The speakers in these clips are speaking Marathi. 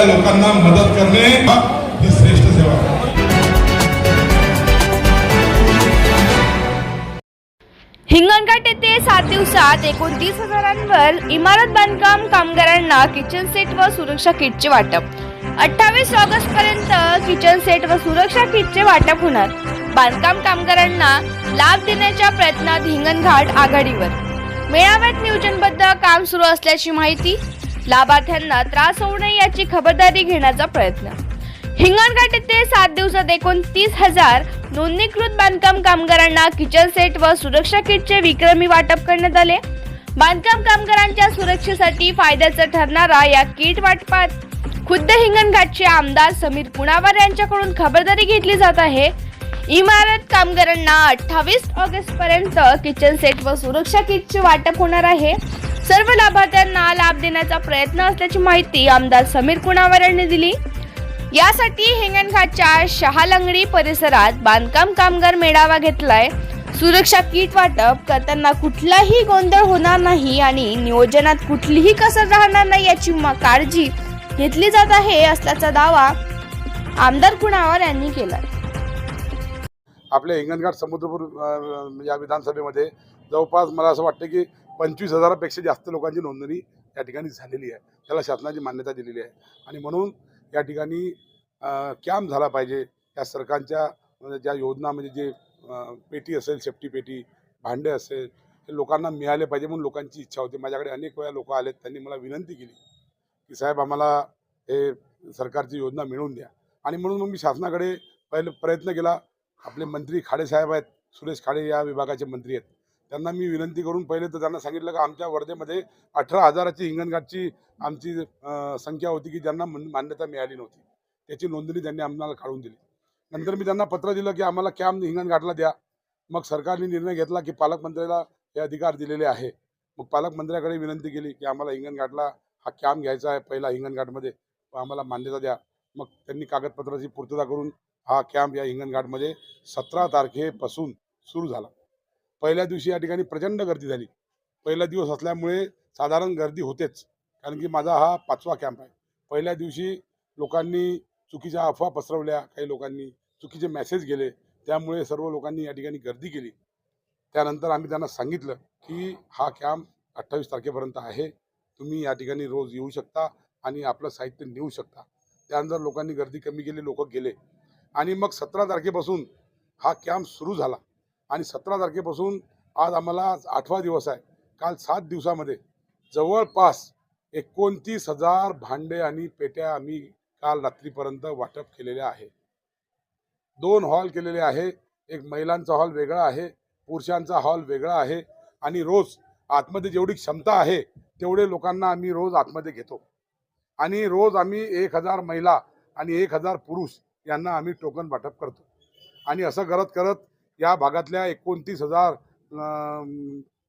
त्या लोकांना मदत करणे ही श्रेष्ठ सेवा आहे. हिंगणघाट येथे सात दिवसात एकोणतीस हजारांवर इमारत बांधकाम कामगारांना किचन सेट व सुरक्षा किटचे वाटप. अठ्ठावीस ऑगस्ट पर्यंत किचन सेट व सुरक्षा किटचे वाटप होणार. बांधकाम कामगारांना लाभ देण्याच्या प्रयत्नात हिंगणघाट आघाडीवर. मेळाव्यात नियोजनबद्ध काम सुरू असल्याची माहिती लाभार्थ्यांना त्रास होऊ नये याची खबरदारी घेण्याचा प्रयत्न. हिंगणघाट येथे सात दिवसात एकोणतीस हजार नोंदणीकृत बांधकाम कामगारांना किचन सेट व सुरक्षा किटचे विक्रमी वाटप करण्यात आले. बांधकाम कामगारांच्या सुरक्षेसाठी फायद्याचा ठरणारा या किट वाटपात खुद्द हिंगणघाटचे आमदार समीर कुणावार यांच्याकडून खबरदारी घेतली जात आहे? इमारत कामगारांना अठ्ठावीस ऑगस्ट पर्यंत किचन सेट व सुरक्षा किटचे वाटप होणार आहे. सर्व लाभार्थ्यांना लाभ देण्याचा प्रयत्न असल्याची माहिती आमदार समीर कुणावार यांनी दिली. यासाठी हिंगणघाटच्या शहालंगडी परिसरात बांधकाम कामगार मेळावा घेतलाय. सुरक्षा किट वाटप करताना कुठलाही गोंधळ होणार नाही आणि नियोजनात कुठलीही कसर राहणार नाही याची काळजी घेतली जात आहे असल्याचा दावा आमदार कुणावर यांनी केला आपल्या हिंगणघाट समुद्रपूर या विधानसभेमध्ये जवळपास मला असं वाटतं की पंचवीस हजारापेक्षा जास्त लोकांची नोंदणी या ठिकाणी झालेली आहे. त्याला शासनाची मान्यता दिलेली आहे. आणि म्हणून या ठिकाणी कॅम्प झाला पाहिजे. या सरकारच्या म्हणजे ज्या योजना म्हणजे जे पेटी असेल सेफ्टी पेटी भांडे असेल हे लोकांना मिळाले पाहिजे म्हणून लोकांची इच्छा होती. माझ्याकडे अनेक वेळा लोक आलेत. त्यांनी मला विनंती केली की साहेब आम्हाला हे सरकारची योजना मिळवून द्या. आणि म्हणून मग मी शासनाकडे पहिले प्रयत्न केला. आपले मंत्री खाडे साहेब आहेत. सुरेश खाडे या विभागाचे मंत्री आहेत. त्यांना मी विनंती करून पहिले तर त्यांना सांगितलं की आमच्या वर्धेमध्ये अठरा हजाराची हिंगणघाटची आमची संख्या होती की ज्यांना मन- मान्यता मिळाली नव्हती. त्याची नोंदणी त्यांनी आम्हाला काढून दिली. नंतर मी त्यांना पत्र दिलं की आम्हाला कॅम्प हिंगणघाटला द्या. मग सरकारने निर्णय घेतला की पालकमंत्र्याला हे अधिकार दिलेले आहे. मग पालकमंत्र्याकडे विनंती केली की आम्हाला हिंगणघाटला हा कॅम्प घ्यायचा आहे पहिला हिंगणघाटमध्ये. आम्हाला मान्यता द्या. मग त्यांनी कागदपत्राची पूर्तता करून हा कॅम्प या हिंगणघाटमध्ये सतरा तारखेपासून सुरू झाला. पहिल्या दिवशी या ठिकाणी प्रचंड गर्दी झाली. पहिला दिवस असल्यामुळे साधारण गर्दी होतेच. कारण की माझा हा पाचवा कॅम्प आहे. पहिल्या दिवशी लोकांनी चुकीच्या अफवा पसरवल्या काही लोकांनी चुकीचे मेसेज गेले. त्यामुळे सर्व लोकांनी या ठिकाणी गर्दी केली. त्यानंतर आम्ही त्यांना सांगितलं की हा कॅम्प अठ्ठावीस तारखेपर्यंत आहे. तुम्ही या ठिकाणी रोज येऊ शकता आणि आपलं साहित्य नेऊ शकता. त्यानंतर लोकांनी गर्दी कमी केली लोक गेले. आणि मग सतरा तारखेपासून हा कॅम्प सुरू झाला. आणि सतरा तारखेपासून आज आम्हाला आठवा दिवस आहे. काल सात दिवसामध्ये जवळपास एकोणतीस हजार भांडे आणि पेट्या आम्ही काल रात्रीपर्यंत वाटप केलेल्या आहे. दोन हॉल केलेले आहे. एक महिलांचा हॉल वेगळा आहे. पुरुषांचा हॉल वेगळा आहे. आणि रोज आतमध्ये जेवढी क्षमता आहे तेवढे लोकांना आम्ही रोज आतमध्ये घेतो. आणि रोज आम्ही एक हजार महिला आणि एक हजार पुरुष यांना आम्ही टोकन वाटप करतो. आणि असं करत करत या भागातल्या एकोणतीस हजार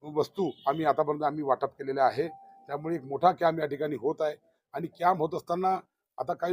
वस्तू आम्ही आतापर्यंत आम्ही वाटप केलेल्या आहे. त्यामुळे एक मोठा कॅम्प या ठिकाणी होत आहे. आणि कॅम्प होत असताना आता काही